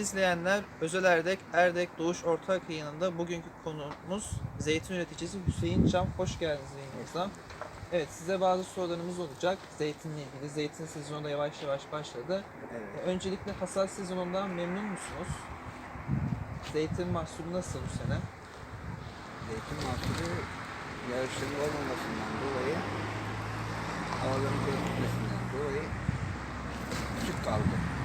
izleyenler, Özel Erdek, Erdek Doğuş Ortak yayınında bugünkü konuğumuz zeytin üreticisi Hüseyin Cam. Hoş geldiniz yayınımıza. Evet, size bazı sorularımız olacak. Zeytinle ilgili. Zeytin sezonu da yavaş yavaş başladı. Evet. Öncelikle hasat sezonundan memnun musunuz? Zeytin mahsulü nasıl bu sene? Zeytin mahsulü yağışların olmamasından dolayı havaların görünmesinden dolayı küçük kaldı.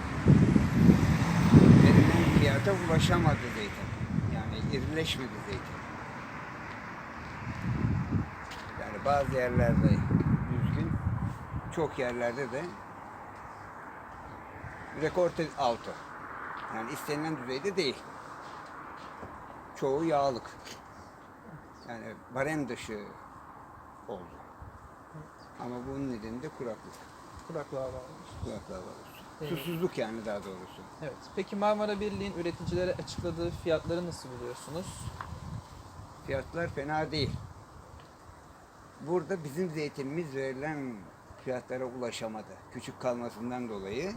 Fiyata ulaşamadı zeytin. Yani irileşmedi zeytin. Yani bazı yerlerde düzgün, çok yerlerde de rekor altı. Yani istenilen düzeyde değil. Çoğu yağlık. Yani barem dışı oldu. Ama bunun nedeni de kuraklık. Kuraklığa bağlamış. Kuraklığa var. Susuzluk yani daha doğrusu. Evet. Peki Marmara Birliği'nin üreticilere açıkladığı fiyatları nasıl buluyorsunuz? Fiyatlar fena değil. Burada bizim zeytinimiz verilen fiyatlara ulaşamadı. Küçük kalmasından dolayı,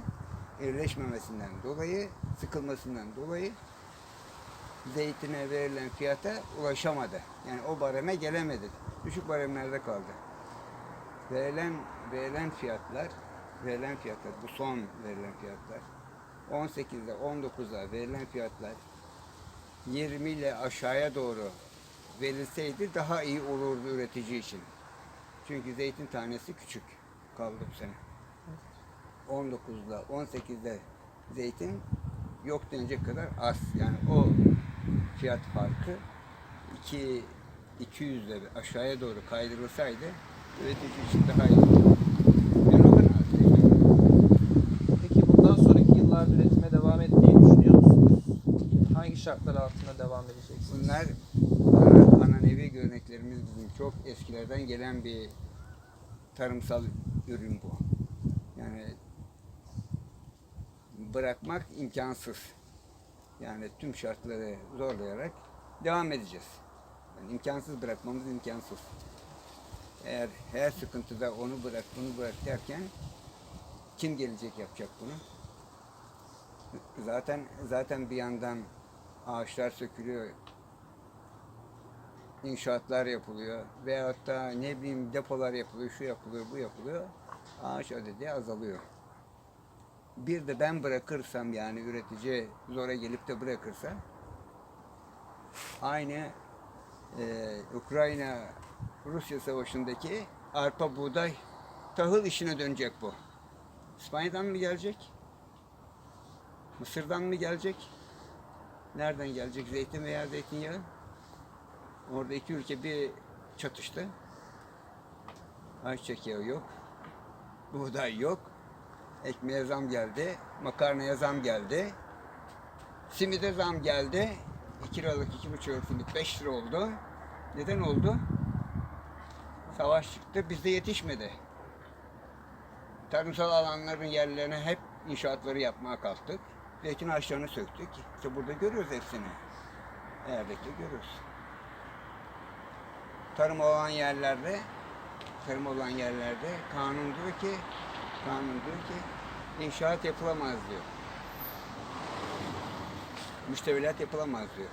erileşmemesinden dolayı, sıkılmasından dolayı zeytine verilen fiyata ulaşamadı. Yani o bareme gelemedi. Düşük baremlerde kaldı. Verilen verilen fiyatlar, verilen fiyatlar, bu son verilen fiyatlar 18'de 19'da verilen fiyatlar 20 ile aşağıya doğru verilseydi daha iyi olurdu üretici için. Çünkü zeytin tanesi küçük kaldı bu sene. 19'da 18'de zeytin yok denecek kadar az. Yani o fiyat farkı 2 200'de aşağıya doğru kaydırılsaydı üretici için daha iyi olurdu. Ben o kadar Peki bundan sonraki yıllarda üretime devam etmeyi düşünüyor musunuz? Hangi şartlar altında devam edeceksiniz? Bunlar ana- ananevi göreneklerimiz bizim çok eskilerden gelen bir tarımsal ürün bu. Yani bırakmak imkansız. Yani tüm şartları zorlayarak devam edeceğiz. Yani imkansız bırakmamız imkansız. Eğer her sıkıntıda onu bırak, bunu bırak derken kim gelecek yapacak bunu? Zaten zaten bir yandan ağaçlar sökülüyor, inşaatlar yapılıyor veyahut da ne bileyim depolar yapılıyor, şu yapılıyor, bu yapılıyor. Ağaç adedi azalıyor. Bir de ben bırakırsam yani üretici zora gelip de bırakırsa aynı e, Ukrayna Rusya savaşındaki arpa buğday tahıl işine dönecek bu. İspanya'dan mı gelecek? Mısır'dan mı gelecek? Nereden gelecek? Zeytin veya zeytinyağı? Orada iki ülke bir çatıştı. Ayçiçek yağı yok. Buğday yok. Ekmeğe zam geldi. Makarnaya zam geldi. Simide zam geldi. 2 liralık, iki buçuk liralık simit 5 lira oldu. Neden oldu? Savaş çıktı, bizde yetişmedi. Tarımsal alanların yerlerine hep inşaatları yapmaya kalktık. Zeytin ağaçlarını söktük. İşte burada görüyoruz hepsini. Erdek'te görüyoruz. Tarım olan yerlerde, tarım olan yerlerde kanun diyor ki, kanun diyor ki inşaat yapılamaz diyor. Müştevilat yapılamaz diyor.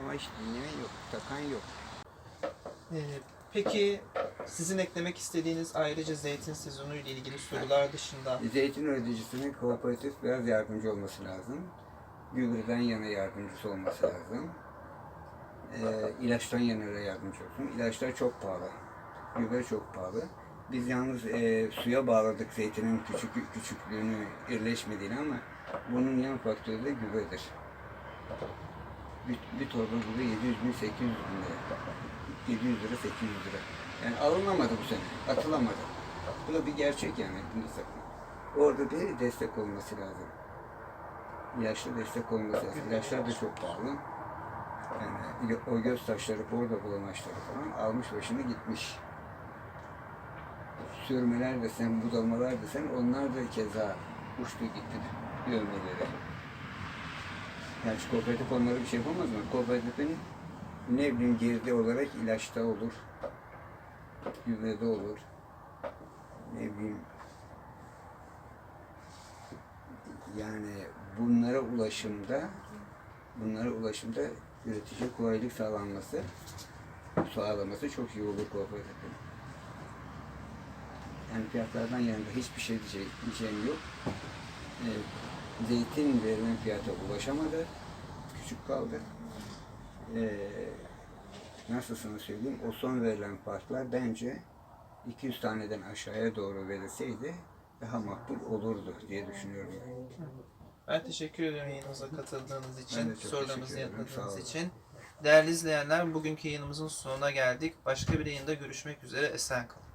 Ama hiç dinleyen yok, takan yok. Ee, peki sizin eklemek istediğiniz ayrıca zeytin sezonu ile ilgili sorular dışında Zeytin üreticisinin kooperatif biraz yardımcı olması lazım. Gübreden yana yardımcısı olması lazım. Ee, ilaçtan yana da yardımcı olsun. İlaçlar çok pahalı. Gübre çok pahalı. Biz yalnız e, suya bağladık zeytinin küçük küçüklüğünü, irileşmediğini ama bunun yan faktörü de gübredir. Bir, bir torba gübre 700 bin, 800 bin lira. 700 lira, 800 lira. Yani alınamadı bu sene, atılamadı. Bu da bir gerçek yani. Bunu sakın. Orada bir destek olması lazım. İlaçlı destek olması lazım. İlaçlar da çok pahalı. Yani o göz taşları, bordo bulamaçları falan almış başını gitmiş. Sürmeler desen, budamalar desen onlar da keza uçtu gitti dövmeleri. Yani şu kooperatif onlara bir şey yapamaz mı? Kooperatifin ne bileyim girdi olarak ilaçta olur, gübrede olur, ne bileyim yani bunlara ulaşımda bunlara ulaşımda üretici kolaylık sağlanması sağlaması çok iyi olur kooperatifin. Yani fiyatlardan yanında hiçbir şey diyeceğim yok. Ee, zeytin verilen fiyata ulaşamadı. Küçük kaldı. Ee, nasıl sana söyleyeyim? O son verilen farklar bence 200 taneden aşağıya doğru verilseydi daha makbul olurdu diye düşünüyorum. Yani. Ben teşekkür ediyorum yayınımıza katıldığınız Ben için, sorularımızı yanıtladığınız için. Değerli izleyenler, bugünkü yayınımızın sonuna geldik. Başka bir yayında görüşmek üzere. Esen kalın.